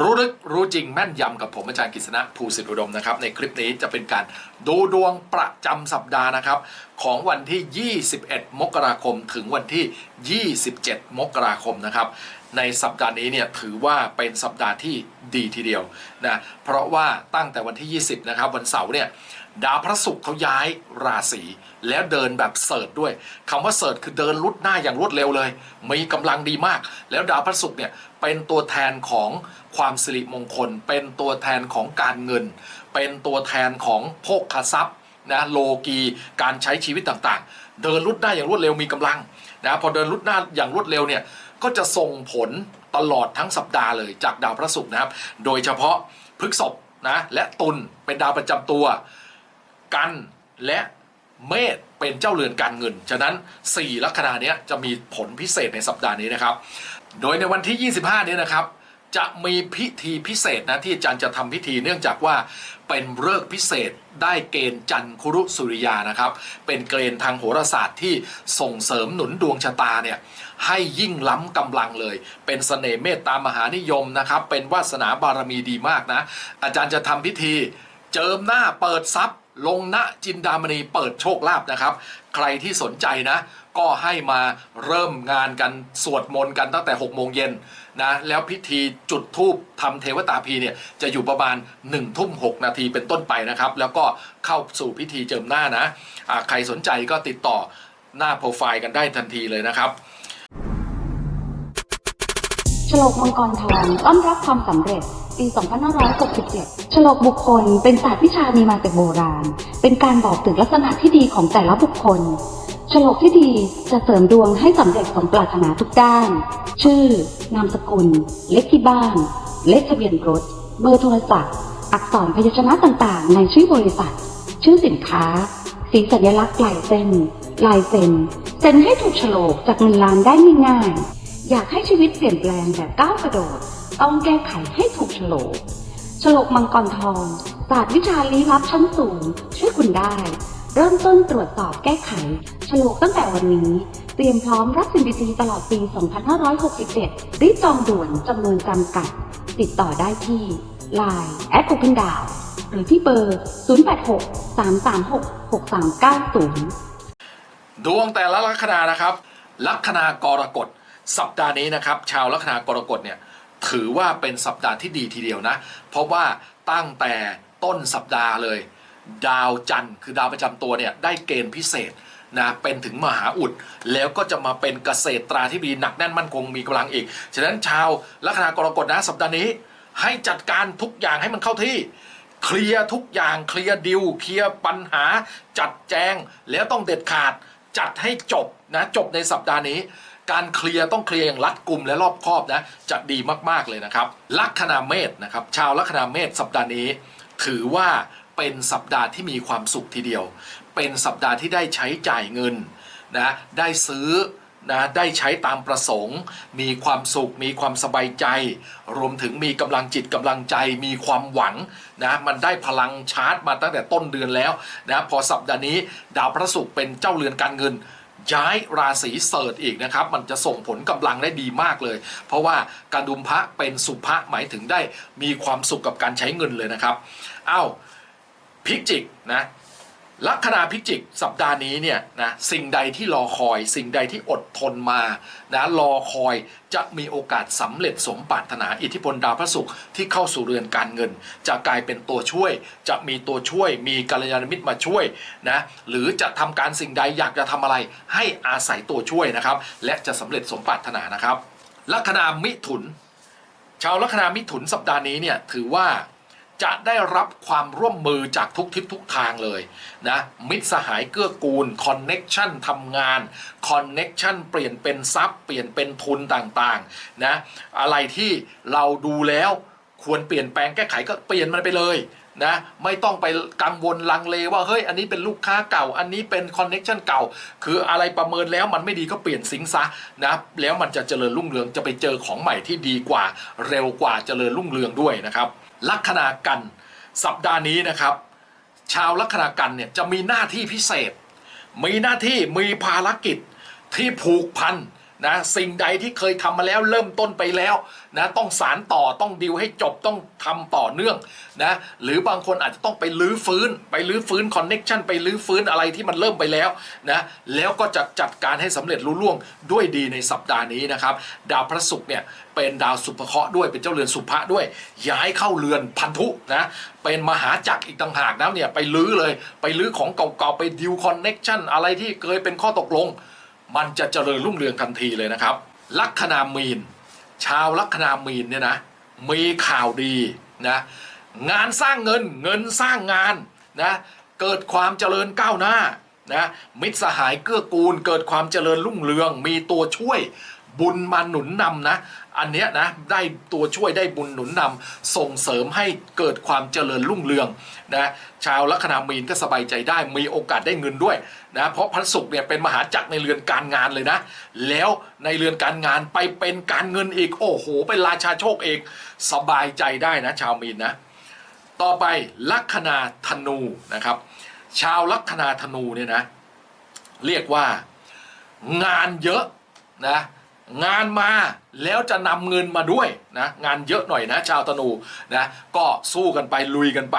รู้ลึกรู้จริงแม่นยำกับผมอาจารย์กฤษณะภูสิทธิอุดมนะครับในคลิปนี้จะเป็นการดูดวงประจำสัปดาห์นะครับ ของวันที่ 21 มกราคมถึงวันที่ 27 มกราคมนะครับ ในสัปดาห์นี้เนี่ยถือว่าเป็นสัปดาห์ที่ดีทีเดียวนะเพราะว่าตั้งแต่วันที่ 20 นะครับวันเสาร์เนี่ยดาวพระศุกร์เขาย้ายราศีแล้วเดินแบบเสิร์ชด้วยคำว่าเสิร์ชคือเดินลุดหน้าอย่างรวดเร็วเลย มีกำลังดีมาก แล้วดาวพระศุกร์เนี่ย เป็นตัวแทนของความสิริมงคล เป็นตัวแทนของการเงิน เป็นตัวแทนของโภคทรัพย์นะโลกีการใช้ชีวิตต่างๆ เดินลุดหน้อย่างรวดเร็วมีกำลังนะพอเดินลุดหน้าอย่างรวดเร็วเนี่ยก็จะส่งผลตลอดทั้งสัปดาห์เลยจากดาวพระศุกร์นะครับ โดยเฉพาะพฤกษภนะและตุลเป็นดาวประจำตัว กันและเมษเป็นเจ้าเรือนการเงิน ฉะนั้น 4 ลัคนาเนี้ยจะมีผลพิเศษในสัปดาห์นี้นะครับ โดยในวันที่ 25 นี้นะครับ จะมีพิธีพิเศษนะที่อาจารย์จะทำพิธีเนื่องจากว่าเป็นเลิกษ์พิเศษได้เกณฑ์จันคุรุสุริยานะครับ เป็นเกณฑ์ทางโหราศาสตร์ที่ส่งเสริมหนุนดวงชะตาเนี่ยให้ยิ่งล้ำกำลังเลย เป็นเสน่ห์เมตตามหานิยมนะครับ เป็นวาสนาบารมีดีมากนะ อาจารย์จะทำพิธีเจิมหน้าเปิดทรัพย์ ลงณจินดามณีเปิดโชคลาภนะครับ ใครที่สนใจนะ ก็ให้มาเริ่มงานกันสวดมนต์กันตั้งแต่6โมงเย็นนะแล้วพิธีจุดธูปทำเทวตาพีเนี่ยจะอยู่ประมาณ1ทุ่ม6นาทีเป็นต้นไปนะครับ แล้วก็เข้าสู่พิธีเจิมหน้านะอ่าใครสนใจก็ติดต่อหน้าโปรไฟล์กันได้ทันทีเลยนะครับฉลกมังกรทองต้อนรับความสำเร็จปี 2567 ฉลกบุคคลเป็นศาสตร์วิชามีมาแต่โบราณ เป็นการบอกถึงลักษณะที่ดีของแต่ละบุคคล ฉลกที่ดีจะเสริมดวงให้สำเร็จสมปรารถนาทุกด้าน ชื่อ นามสกุล เลขที่บ้าน เลขทะเบียนรถ เบอร์โทรศัพท์ อักษรพยัญชนะต่างๆ ในชื่อบริษัท ชื่อสินค้า สีสัญลักษณ์ลายเส้น ลายเซ็น เซ็นให้ถูกฉลกจากเงินล้านได้ง่ายๆ อยากให้ชีวิตเปลี่ยนแปลงแบบก้าวกระโดด ต้องแก้ไขให้ถูกฉลก ฉลกมังกรทอง ศาสตร์วิชาลี้ลับชั้นสูง ช่วยคุณได้ เริ่มต้นตรวจสอบแก้ไข โฉลกตั้งแต่วันนี้ เตรียมพร้อมรับสินดีตลอดปี 2567 รีบจองด่วนจำนวนจำกัด ติดต่อได้ที่ Line แอด Open d o w หรือที่เบอร์ 086 336 6390 ดวงแต่ละลัคนานะครับ ลัคนากรกฎสัปดาห์นี้นะครับ ชาวลัคนากรกฎเนี่ยถือว่าเป็นสัปดาห์ที่ดีทีเดียวนะ เพราะว่าตั้งแต่ต้นสัปดาห์เลย ดาวจันทร์คือดาวประจำตัวเนี่ยได้เกณฑ์พิเศษ นะเป็นถึงมหาอุด แล้วก็จะมาเป็นเกษตราที่ดีหนักแน่นมั่นคงมีกำลังอีก ฉะนั้นชาวลัคนากรกฎนะสัปดาห์นี้ ให้จัดการทุกอย่างให้มันเข้าที่เคลียร์ทุกอย่างเคลียร์ดิวเคลียร์ปัญหา จัดแจงแล้วต้องเด็ดขาดจัดให้จบนะจบในสัปดาห์นี้ การเคลียร์ต้องเคลียร์อย่างรัดกุมและรอบคอบนะจะดีมากๆเลยนะครับ ลัคนาเมษนะครับชาวลัคนาเมษสัปดาห์นี้ ถือว่า เป็นสัปดาห์ที่มีความสุขทีเดียว เป็นสัปดาห์ที่ได้ใช้จ่ายเงินนะได้ซื้อนะได้ใช้ตามประสงค์ มีความสุข มีความสบายใจ รวมถึงมีกำลังจิตกำลังใจ มีความหวังนะมันได้พลังชาร์จมาตั้งแต่ต้นเดือนแล้วนะพอสัปดาห์นี้ดาวพระศุกร์เป็นเจ้าเรือนการเงินย้ายราศีเสิร์ชอีกนะครับ มันจะส่งผลกำลังได้ดีมากเลย เพราะว่าการดุมพระเป็นสุภะหมายถึงได้มีความสุขกับการใช้เงินเลยนะครับ เอ้า พิจิกนะลัคนาพิจิกสัปดาห์นี้เนี่ยนะสิ่งใดที่รอคอย สิ่งใดที่อดทนมานะรอคอยจะมีโอกาสสำเร็จสมปรารถนาอิทธิพลดาวพระศุกร์ที่เข้าสู่เรือนการเงิน จะกลายเป็นตัวช่วย จะมีตัวช่วย มีกัลยาณมิตรมาช่วยนะหรือจะทำการสิ่งใดอยากจะทำอะไร ให้อาศัยตัวช่วยนะครับ และจะสำเร็จสมปรารถนานะครับลัคนามิถุน ชาวลัคนามิถุนสัปดาห์นี้เนี่ยถือว่า จะได้รับความร่วมมือจากทุกทิศทุกทางเลยนะมิตรสหายเกื้อกูลคอนเน็กชันทำงานคอนเน็กชันเปลี่ยนเป็นทรัพย์ เปลี่ยนเป็นทุนต่างๆนะอะไรที่เราดูแล้วควรเปลี่ยนแปลงแก้ไขก็เปลี่ยนมันไปเลยนะไม่ต้องไปกังวลลังเลว่าเฮ้ยอันนี้เป็นลูกค้าเก่า อันนี้เป็นคอนเน็กชันเก่า คืออะไรประเมินแล้วมันไม่ดีก็เปลี่ยนสิงซะนะแล้วมันจะเจริญรุ่งเรืองจะไปเจอของใหม่ที่ดีกว่า เร็วกว่าเจริญรุ่งเรืองด้วยนะครับ ลัคนากัน สัปดาห์นี้นะครับ ชาวลัคนากันเนี่ยจะมีหน้าที่พิเศษ มีหน้าที่มีภารกิจที่ผูกพัน นะสิ่งใดที่เคยทำมาแล้วเริ่มต้นไปแล้วนะต้องสารต่อต้องดิวให้จบต้องทำต่อเนื่องนะหรือบางคนอาจจะต้องไปลื้อฟื้น ไปลื้อฟื้นคอนเน็กชันไปลื้อฟื้นอะไรที่มันเริ่มไปแล้วนะแล้วก็จะจัดการให้สำเร็จรุ่ล่วงด้วยดีในสัปดาห์นี้นะครับดาวพระศุกร์เนี่ยเป็นดาวสุภเคราะห์ด้วยเป็นเจ้าเรือนสุภะด้วย ย้ายเข้าเรือนพันธุนะเป็นมหาจักรอีกต่างหากนะเนี่ยไปลื้อเลย ไปลื้อของเก่าๆไปดิวคอนเน็กชันอะไรที่เคยเป็นข้อตกลง มันจะเจริญรุ่งเรืองทันทีเลยนะครับ ลัคนามีน ชาวลัคนามีนเนี่ยนะมีข่าวดีนะงานสร้างเงินเงินสร้างงานนะเกิดความเจริญก้าวหน้านะมิตรสหายเกื้อกูล เกิดความเจริญรุ่งเรือง มีตัวช่วยบุญมาหนุนนำนะ อันเนี้ยนะได้ตัวช่วยได้บุญหนุนนำส่งเสริมให้เกิดความเจริญรุ่งเรืองนะชาวลัคนามีนก็สบายใจได้มีโอกาสได้เงินด้วยนะเพราะพระศุกร์เนี่ยเป็นมหาจักรในเรือนการงานเลยนะ แล้วในเรือนการงานไปเป็นการเงินอีกโอ้โหเป็นราชาโชคเอกสบายใจได้นะชาวมีนนะต่อไปลัคนาธนูนะครับ ชาวลัคนาธนูเนี่ยนะเรียกว่างานเยอะนะ งานมาแล้วจะนำเงินมาด้วยนะงานเยอะหน่อยนะ ชาวธนูนะก็สู้กันไปลุยกันไป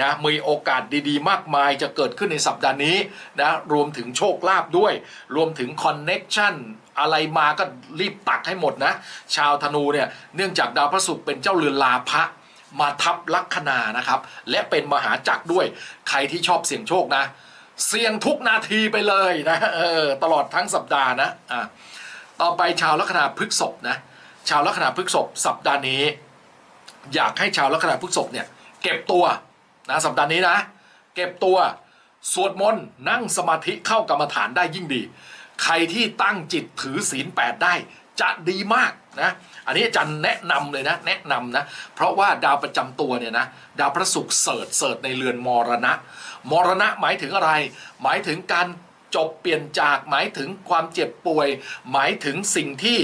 นะมีโอกาสดีๆ มากมายจะเกิดขึ้นในสัปดาห์นี้นะรวมถึงโชคลาภด้วย รวมถึงคอนเน็กชันอะไรมาก็รีบตักให้หมดนะ ชาวธนูเนี่ยเนื่องจากดาวพระศุกร์เป็นเจ้าเรือนลาภะมาทับลัคนานะครับ และเป็นมหาจักรด้วยใครที่ชอบเสี่ยงโชคนะ เสี่ยงทุกนาทีไปเลยนะเออตลอดทั้งสัปดาห์นะอะ ต่อไปชาวลัคนาพฤกษภนะชาวลัคนาพฤกษภสัปดาห์นี้ อยากให้ชาวลัคนาพฤกษภเนี่ยเก็บตัวนะสัปดาห์นี้นะ เก็บตัวสวดมนต์นั่งสมาธิเข้ากรรมฐานได้ยิ่งดี ใครที่ตั้งจิตถือศีลแปดได้จะดีมากนะอันนี้อาจารย์แนะนำเลยนะแนะนำนะเพราะว่าดาวประจำตัวเนี่ยนะดาวพระศุกร์เสิร์ชเสิร์ชในเรือนมรณะ มรณะหมายถึงอะไร หมายถึงการ จบเปลี่ยนจากหมายถึงความเจ็บป่วย หมายถึงสิ่งที่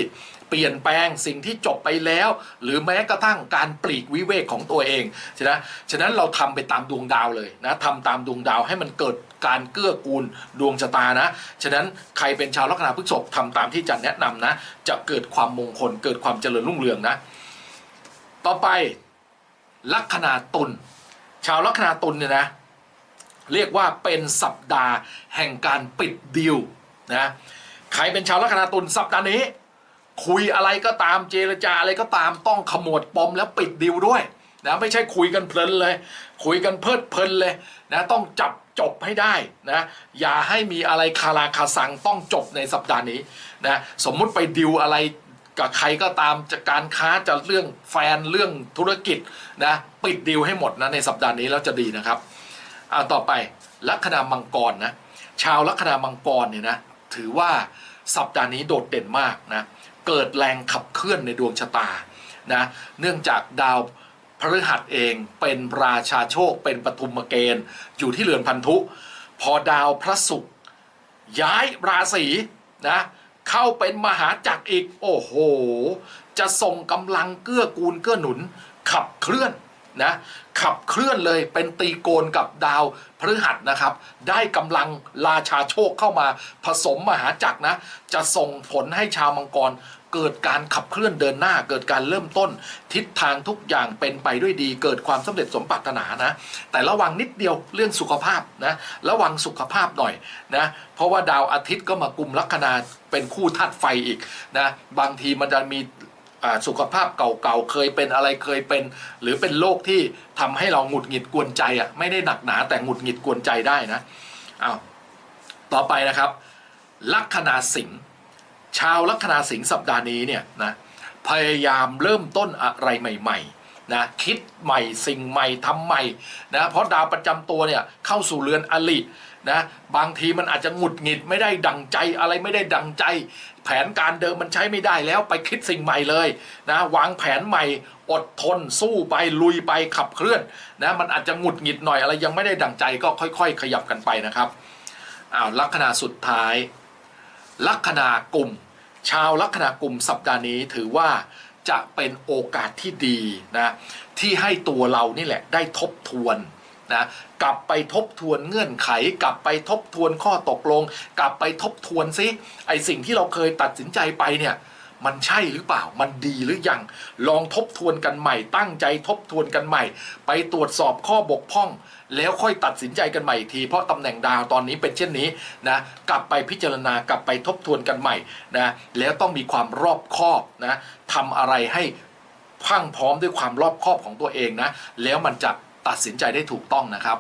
เปลี่ยนแปลงสิ่งที่จบไปแล้ว หรือแม้กระทั่งการปลีกวิเวกของตัวเองฉะนั้นฉะนั้นเราทำไปตามดวงดาวเลยนะทำตามดวงดาวให้มันเกิดการเกื้อกูลดวงชะตานะ ฉะนั้นใครเป็นชาวลัคนาพฤษภทำตามที่จันแนะนำนะ จะเกิดความมงคล เกิดความเจริญรุ่งเรืองนะ ต่อไปลัคนาตุลชาวลัคนาตุลเนี่ยนะ เรียกว่าเป็นสัปดาห์แห่งการปิดดีลนะใครเป็นชาวลัคนาตุลสัปดาห์นี้ คุยอะไรก็ตามเจรจาอะไรก็ตามต้องขมวดปมแล้วปิดดีลด้วยนะไม่ใช่คุยกันเพลินเลย คุยกันเพลิดเพลินเลยนะต้องจับจบให้ได้นะอย่าให้มีอะไรคาราคาซังต้องจบในสัปดาห์นี้นะสมมุติไปดิวอะไรกับใครก็ตามจะการค้าจะเรื่องแฟนเรื่องธุรกิจนะปิดดีลให้หมดนะในสัปดาห์นี้แล้วจะดีนะครับ อ่าต่อไปลัคนามังกรนะชาวลัคนามังกรเนี่ยนะถือว่าสัปดาห์นี้โดดเด่นมากนะเกิดแรงขับเคลื่อนในดวงชะตานะเนื่องจากดาวพฤหัสเองเป็นราชาโชคเป็นปฐุมเกณฑ์อยู่ที่เรือนพันธุ พอดาวพระศุกร์ย้ายราศีนะเข้าเป็นมหาจักรอีก โอ้โห จะส่งกำลังเกื้อกูลเกื้อหนุนขับเคลื่อน นะขับเคลื่อนเลยเป็นตีโกนกับดาวพฤหัสนะครับ ได้กำลังราชาโชคเข้ามาผสมมหาจักรนะ จะส่งผลให้ชาวมังกรเกิดการขับเคลื่อนเดินหน้า เกิดการเริ่มต้น ทิศทางทุกอย่างเป็นไปด้วยดี เกิดความสำเร็จสมปรารถนานะ แต่ระวังนิดเดียวเรื่องสุขภาพนะระวังสุขภาพหน่อยนะเพราะว่าดาวอาทิตย์ก็มากุมลัคนาเป็นคู่ธาตุไฟอีกนะบางทีมันจะมี สุขภาพเก่าๆ เคยเป็นอะไรเคยเป็น หรือเป็นโรคที่ทำให้เราหงุดหงิดกวนใจอะไม่ได้หนักหนาแต่หงุดหงิดกวนใจได้นะอ้าวต่อไปนะครับลัคนาสิงห์ชาวลัคนาสิงห์สัปดาห์นี้เนี่ยนะพยายามเริ่มต้นอะไรใหม่ๆนะคิดใหม่สิ่งใหม่ทำใหม่นะเพราะดาวประจำตัวเนี่ยเข้าสู่เรือนอลิ นะบางทีมันอาจจะหงุดหงิดไม่ได้ดังใจอะไรไม่ได้ดังใจ แผนการเดิมมันใช้ไม่ได้แล้วไปคิดสิ่งใหม่เลยนะวางแผนใหม่อดทนสู้ไปลุยไปขับเคลื่อนนะมันอาจจะหงุดหงิดหน่อยอะไรยังไม่ได้ดังใจก็ค่อย ๆ ขยับกันไปนะครับอ้าวลัคนาสุดท้าย ลัคนากลุ่ม ชาวลัคนากลุ่มสัปดาห์นี้ถือว่าจะเป็นโอกาสที่ดีนะที่ให้ตัวเรานี่แหละได้ทบทวน นะกลับไปทบทวนเงื่อนไข กลับไปทบทวนข้อตกลง กลับไปทบทวนซิไอสิ่งที่เราเคยตัดสินใจไปเนี่ยมันใช่หรือเปล่า มันดีหรือยัง ลองทบทวนกันใหม่ ตั้งใจทบทวนกันใหม่ ไปตรวจสอบข้อบกพร่อง แล้วค่อยตัดสินใจกันใหม่อีกที เพราะตำแหน่งดาวตอนนี้เป็นเช่นนี้นะ กลับไปพิจารณา กลับไปทบทวนกันใหม่นะ แล้วต้องมีความรอบคอบนะทำอะไรให้พังพร้อมด้วยความรอบคอบของตัวเองนะ แล้วมันจะ ตัดสินใจได้ถูกต้องนะครับ